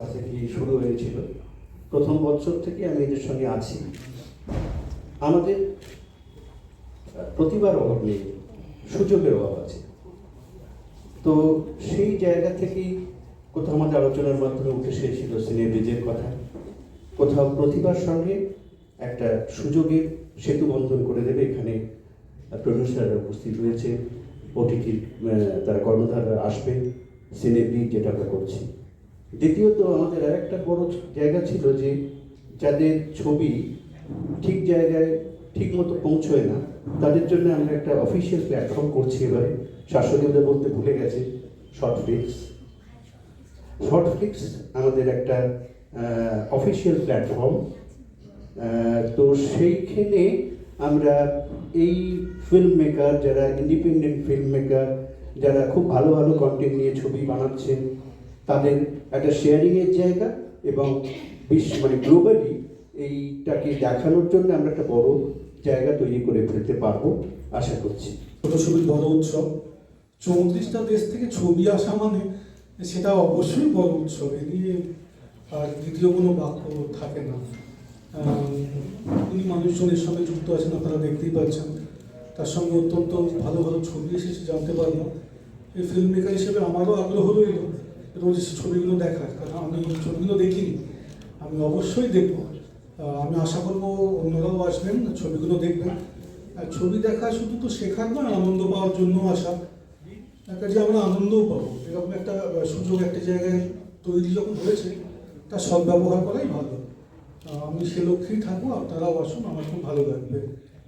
থেকে শুরু হয়েছিল? প্রথম বছর থেকে আমি এদের সঙ্গে আছি। আমাদের প্রতিভার অভাব নেই, সুযোগের অভাব আছে। তো সেই জায়গা থেকেই কোথাও আমাদের আলোচনার মাধ্যমে উঠে এসেছিল সিনেব্রিজের কথা। কোথাও প্রতিভার সঙ্গে একটা সুযোগের সেতু বন্ধন করে দেবে এখানে প্রডিউসাররা উপস্থিত রয়েছে ওটিটি তারা কর্মধারা আসবে সিনেব্রিজ যেটা আমরা করছি। দ্বিতীয়ত আমাদের আর একটা বড় জায়গা ছিল যে যাদের ছবি ঠিক জায়গায় ঠিক মতো পৌঁছয় না, তাদের জন্য আমরা একটা অফিসিয়াল প্ল্যাটফর্ম করছি এবারে। শাসকেরা বলতে ভুলে গেছে শর্টফ্লিক্স শর্টফ্লিক্স আমাদের একটা অফিসিয়াল প্ল্যাটফর্ম তো সেইখানে আমরা এই ফিল্ম মেকার যারা ইন্ডিপেন্ডেন্ট ফিল্ম মেকার যারা খুব ভালো ভালো কন্টেন্ট নিয়ে ছবি বানাচ্ছেন তাদের একটা শেয়ারিংয়ের জায়গা এবং বিশ্ব মানে গ্লোবালি এইটাকে দেখানোর জন্য আমরা একটা বড় জায়গা তৈরি করে ফেলতে পারব, আশা করছি। ছোট ছবির বড় উৎসব। চৌত্রিশটা দেশ থেকে ছবি আসা মানে সেটা অবশ্যই বড় উৎসব, এ নিয়ে আর দ্বিতীয় কোনো বাক্য থাকে না। উনি মানুষজনের সঙ্গে যুক্ত আছেন, আপনারা দেখতেই পাচ্ছেন। তার সঙ্গে অত্যন্ত ভালো ভালো ছবি এসেছে, জানতে পারলাম। এই ফিল্ম মেকার হিসেবে আমারও আগ্রহ রইল। রোজ ছবিগুলো দেখার কারণ আমি ছবিগুলো দেখিনি, আমি অবশ্যই দেখব। আমি আশা করব অন্যরাও আসবেন, ছবিগুলো দেখবেন। আর ছবি দেখা শুধু তো শেখার নয়, আনন্দ পাওয়ার জন্য আসা। একটা যে আমরা আনন্দও পাবো। এরকম একটা সুযোগ একটা জায়গায় তৈরি যখন হয়েছে তার সদ্ব্যবহার করাই ভালো। আমি সে লক্ষ্যেই থাকব, আপনারাও আসুন, আমার খুব ভালো লাগবে।